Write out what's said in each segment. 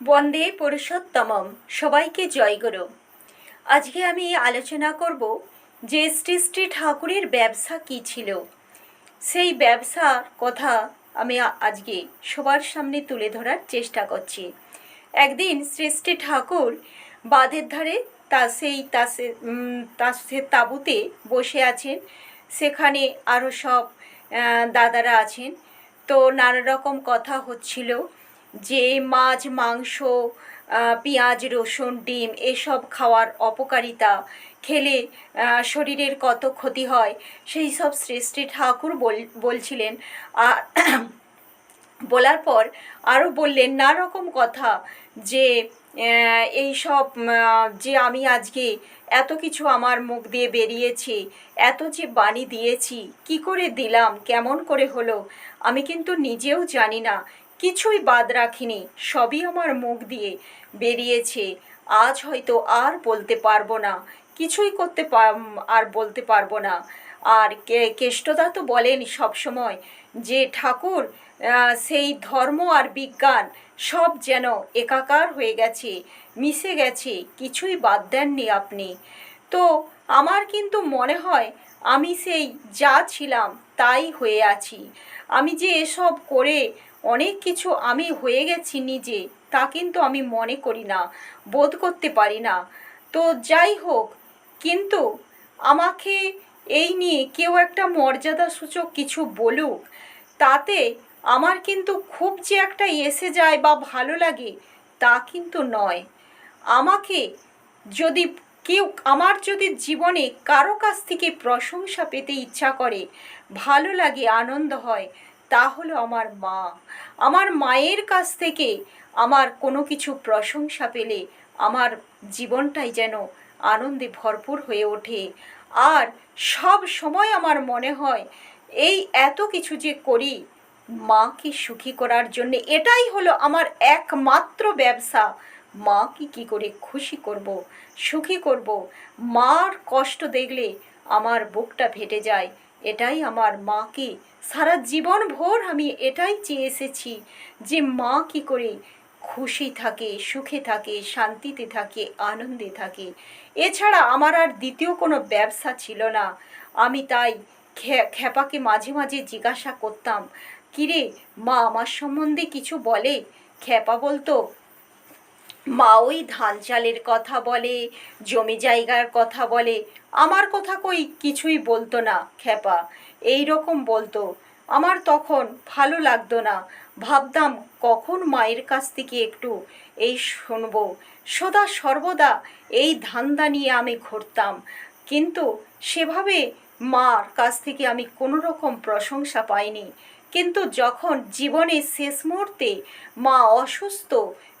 বন্দে পুরুষোত্তমম। সবাইকে জয় জয়গুরু আজকে আমি আলোচনা করব যে শ্রী শ্রী ঠাকুরের ব্যবসা কী ছিল? সেই ব্যবসার কথা আমি আজকে সবার সামনে তুলে ধরার চেষ্টা করছি। একদিন শ্রী শ্রী ঠাকুর বাঁধের ধারে তা সেই তাসে তাসের তাঁবুতে বসে আছেন। সেখানে আরও সব দাদারা আছেন। তো নানা রকম কথা হচ্ছিল। যে মাছ, মাংস পেঁয়াজ, রসুন, ডিম এসব খাওয়ার অপকারিতা খেলে শরীরের কত ক্ষতি হয়, সেই সব শ্রী ঠাকুর বল- বলছিলেন। আর বলার পর আরও বললেন না রকম কথা যে এই সব যে আমি আজকে এত কিছু আমার মুখ দিয়ে বেরিয়েছে, এত যে বাণী দিয়েছি, কি করে দিলাম, কেমন করে হলো, আমি কিন্তু নিজেও জানি না। কিছুই বাদ রাখিনি, সবই আমার মুখ দিয়ে বেরিয়েছে। আজ হয়তো আর বলতে পারব না, কিছুই করতে আর বলতে পারব না। আর কে- কেষ্টদা তো বলেন সবসময় যে, ঠাকুর সেই ধর্ম আর বিজ্ঞান সব যেন একাকার হয়ে গেছে, মিশে গেছে, কিছুই বাদ দেননি আপনি। তো আমার কিন্তু মনে হয় আমি সেই যা ছিলাম তাই হয়ে আছি। আমি যে এসব করে অনেক কিছু আমি হয়ে গেছি নিজে, তা কিন্তু আমি মনে করি না, বোধ করতে পারি না। তো যাই হোক, কিন্তু আমাকে এই নিয়ে কেউ একটা মর্যাদা সূচক কিছু বলুক, তাতে আমার কিন্তু খুব যে একটা এসে যায় বা ভালো লাগে, তা কিন্তু নয়। আমাকে যদি কেউ, আমার যদি জীবনে কারও কাছ থেকে প্রশংসা পেতে ইচ্ছা করে, ভালো লাগে, আনন্দ হয় তা হলো আমার মা। আমার মায়ের কাছ থেকে আমার কোনো কিছু প্রশংসা পেলে আমার জীবনটাই যেন আনন্দে ভরপুর হয়ে ওঠে। আর সব সময় আমার মনে হয়, এই এত কিছু যে করি মাকে সুখী করার জন্য, এটাই হলো আমার একমাত্র ব্যবসা। মাকে কি করে খুশি করব, সুখী করব? মার কষ্ট দেখলে আমার বুকটা ফেটে যায়। এটাই আমার মাকে। সারা জীবন ভোর আমি এটাই চেয়ে এসেছি যে মা কি করে খুশি থাকে, সুখে থাকে, শান্তিতে থাকে, আনন্দে থাকে। এছাড়া আমার আর দ্বিতীয় কোনো ব্যবসা ছিল না। আমি তাই খেপাকে মাঝে মাঝে জিজ্ঞাসা করতাম, কিরে, মা আমার সম্বন্ধে কিছু বলে? খেপা বলতো মা ওই ধান চালের কথা বলে, জমি জায়গার কথা বলে। আমার কথা কই কিছুই বলতো না খেপা এই রকম বলতো। আমার তখন ভালো লাগতো না। ভাবতাম কখন মায়ের কাছ থেকে একটু এই শুনব। সদা সর্বদা এই ধান্দা নিয়ে আমি ঘুরতাম। কিন্তু সেভাবে মার কাছ থেকে আমি কোনো রকম প্রশংসা পাইনি। কিন্তু যখন জীবনের শেষ মুহূর্তে মা অসুস্থ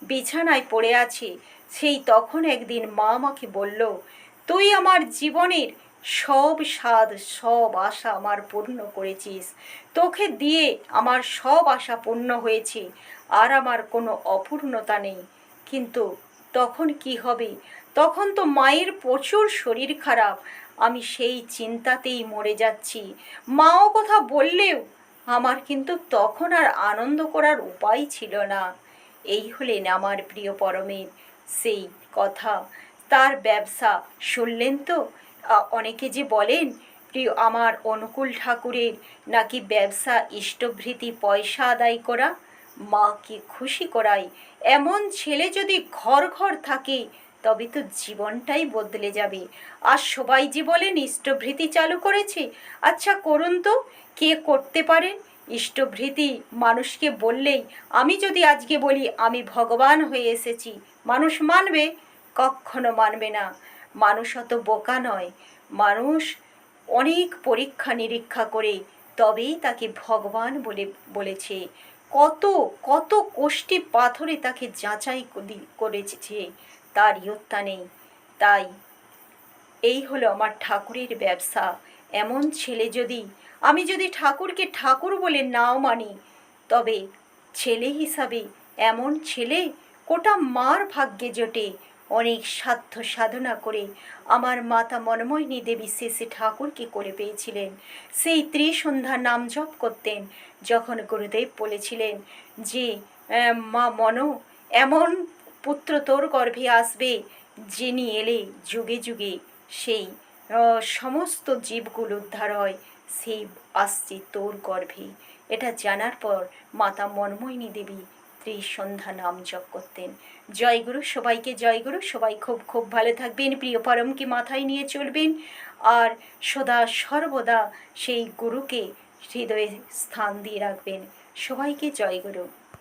বিছানায় পড়ে আছে, সেই তখন একদিন মা আমাকে বলল, তুই আমার জীবনের সব স্বাদ, সব আশা আমার পূর্ণ করেছিস। তোকে দিয়ে আমার সব আশা পূর্ণ হয়েছে, আর আমার কোনো অপূর্ণতা নেই। কিন্তু তখন কি হবে? তখন তো মায়ের প্রচুর শরীর খারাপ। আমি সেই চিন্তাতেই মরে যাচ্ছি। মাও কথা বললেও আমার কিন্তু তখন আর আনন্দ করার উপায় ছিল না। এই হলেন আমার প্রিয় পরমের সেই কথা। তার ব্যবসা শুনলেন তো? অনেকে যে বলেন, প্রিয়, আমার অনুকূল ঠাকুরের নাকি ব্যবসা ইষ্টভৃতি পয়সা আদায় করা? মাকে খুশি করায়? এমন ছেলে যদি ঘর ঘর থাকে তবে তো জীবনটাই বদলে যাবে। আর সবাই যে বলেন ইষ্টভৃতি চালু করেছে আচ্ছা করুন তো, কে করতে পারেন ইষ্টভৃতি মানুষকে বললেই, আমি যদি আজকে বলি, আমি ভগবান হয়ে এসেছি। মানুষ মানবে? কখনো মানবে না। মানুষ অত বোকা নয়। মানুষ অনেক পরীক্ষা নিরীক্ষা করে, তবেই তাকে ভগবান বলে, বলেছে। কত কত কোষ্ঠী পাথরে তাকে যাচাই করি- করেছে। তার ইয়ত্তা নেই। তাই এই হলো আমার ঠাকুরের ব্যবসা। এমন ছেলে যদি, আমি যদি ঠাকুরকে ঠাকুর বলে নাও মানি, তবে ছেলে হিসাবে এমন ছেলে কোটা মার ভাগ্যে জোটে। অনেক সাধ্য সাধনা করে আমার মাতা মনমোহিনী দেবী শেষে ঠাকুরকে করে পেয়েছিলেন। সেই ত্রিসন্ধ্যা নাম জপ করতেন, যখন গুরুদেব বলেছিলেন যে মা মনো, এমন পুত্র তোর গর্ভে আসবে। যিনি এলে যুগে যুগে সেই সমস্ত জীবগুলো উদ্ধার হয়। সেই আসছে তোর গর্ভে। এটা জানার পর মাতা মনমোহিনী দেবী ত্রিসন্ধ্যা নাম জপ করতেন। জয়গুরু সবাইকে জয়গুরু সবাই খুব খুব ভালো থাকবেন। প্রিয় পরমকে মাথায় নিয়ে চলবেন। আর সদা সর্বদা সেই গুরুকে হৃদয়ে স্থান দিয়ে রাখবেন। সবাইকে জয়গুরু